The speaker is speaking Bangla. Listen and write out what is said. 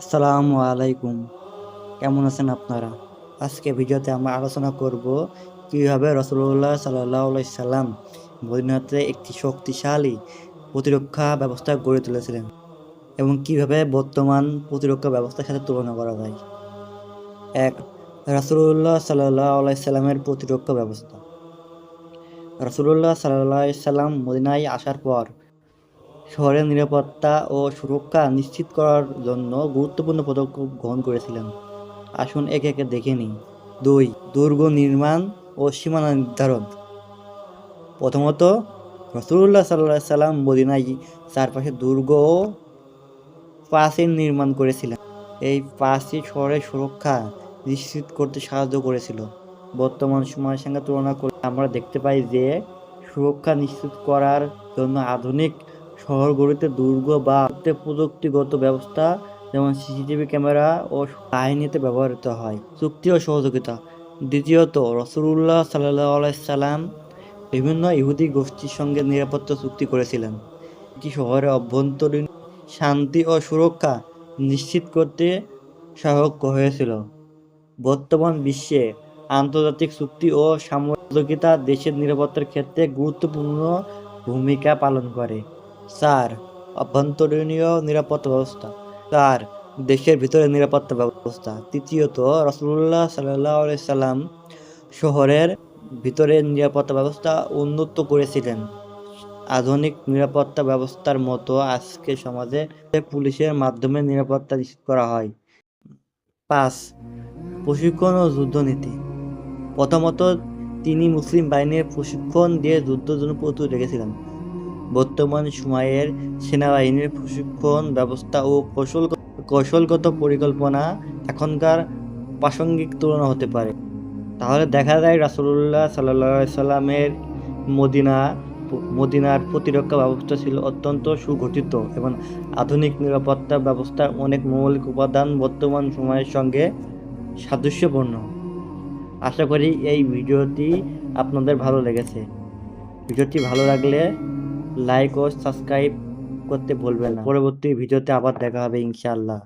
আসসালামু আলাইকুম। কেমন আছেন আপনারা? আজকে ভিডিওতে আমরা আলোচনা করব কীভাবে রসুল্লাহ সাল্লাহ সাল্লাম মদিনাতে একটি শক্তিশালী প্রতিরক্ষা ব্যবস্থা গড়ে তুলেছিলেন এবং কীভাবে বর্তমান প্রতিরক্ষা ব্যবস্থার সাথে তুলনা করা যায়। এক রাসুল্লাহ সাল্লাহ সাল্লামের প্রতিরক্ষা ব্যবস্থা। রাসুল্লাহ সাল্লাহ সাল্লাম মদিনায় আসার পর শহরের নিরাপত্তা ও সুরক্ষা নিশ্চিত করার জন্য গুরুত্বপূর্ণ পদক্ষেপ গ্রহণ করেছিলেন। আসুন একে একে দেখে নিই। দুই, দুর্গ নির্মাণ ও সীমানা নির্ধারণ। প্রথমত রসুল্লাহ সাল্লাহ সাল্লাম মদিনায় চারপাশে দুর্গ ও প্রাচীর নির্মাণ করেছিলেন। এই প্রাচীর শহরের সুরক্ষা নিশ্চিত করতে সাহায্য করেছিল। বর্তমান সময়ের সঙ্গে তুলনা করে আমরা দেখতে পাই যে, সুরক্ষা নিশ্চিত করার জন্য আধুনিক শহরগুলিতে দুর্গ বা প্রযুক্তিগত ব্যবস্থা, যেমন সিসিটিভি ক্যামেরা ও বাহিনীতে ব্যবহৃত হয়। চুক্তি ও সহযোগিতা। দ্বিতীয়ত রসুল্লাহ সাল্লাহ বিভিন্ন ইহুদি গোষ্ঠীর সঙ্গে নিরাপত্তা চুক্তি করেছিলেন। এটি শহরের অভ্যন্তরীণ শান্তি ও সুরক্ষা নিশ্চিত করতে সহায়ক হয়েছিল। বর্তমান বিশ্বে আন্তর্জাতিক চুক্তি ও সামরিকতা দেশের নিরাপত্তার ক্ষেত্রে গুরুত্বপূর্ণ ভূমিকা পালন করে। চার অভ্যন্তরীণীয় নিরাপত্তা ব্যবস্থা। চার দেশের ভিতরে নিরাপত্তা ব্যবস্থা। তৃতীয়ত রসুল্লাহ সাল্লাহ সাল্লাম শহরের ভিতরে নিরাপত্তা ব্যবস্থা উন্নত করেছিলেন। আধুনিক নিরাপত্তা ব্যবস্থার মতো আজকে সমাজে পুলিশের মাধ্যমে নিরাপত্তা নিশ্চিত করা হয়। পাঁচ, প্রশিক্ষণ ও যুদ্ধনীতি। প্রথমত, তিনি মুসলিম বাহিনীর প্রশিক্ষণ দিয়ে যুদ্ধের জন্য প্রস্তুত রেখেছিলেন। বর্তমান সময়ের সেনাবাহিনীর প্রশিক্ষণ ব্যবস্থা ও কৌশল কৌশলগত পরিকল্পনা এখনকার প্রাসঙ্গিক তুলনা হতে পারে। তাহলে দেখা যায় রাসুল্লাহ সাল্লা সাল্লামের মদিনা, মদিনার প্রতিরক্ষা ব্যবস্থা ছিল অত্যন্ত সুগঠিত এবং আধুনিক নিরাপত্তা ব্যবস্থার অনেক মৌলিক উপাদান বর্তমান সময়ের সঙ্গে সাদৃশ্যপূর্ণ। আশা করি এই ভিডিওটি আপনাদের ভালো লেগেছে। ভিডিওটি ভালো লাগলে লাইক ও সাবস্ক্রাইব করতে ভুলবেন না। পরবর্তী ভিডিওতে আবার দেখা হবে ইনশাআল্লাহ।